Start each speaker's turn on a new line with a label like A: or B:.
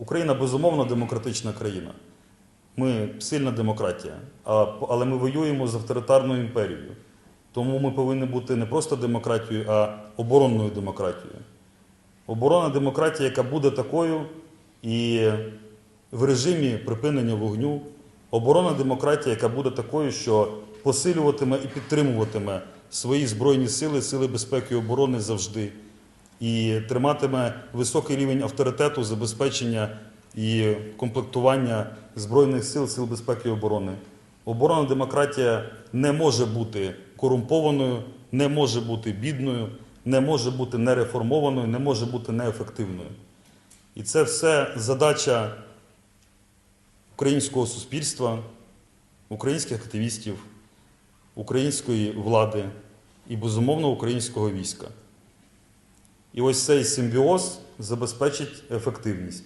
A: Україна безумовно демократична країна. Ми сильна демократія, але ми воюємо з авторитарною імперією. Тому ми повинні бути не просто демократією, а оборонною демократією. Оборонна демократія, яка буде такою і в режимі припинення вогню, оборонна демократія, яка буде такою, що посилюватиме і підтримуватиме свої збройні сили, сили безпеки і оборони завжди, і триматиме високий рівень авторитету, забезпечення і комплектування збройних сил, сил безпеки і оборони. Оборонна демократія не може бути корумпованою, не може бути бідною, не може бути нереформованою, не може бути неефективною. І це все задача українського суспільства, українських активістів, української влади і, безумовно, українського війська. І ось цей симбіоз забезпечить ефективність.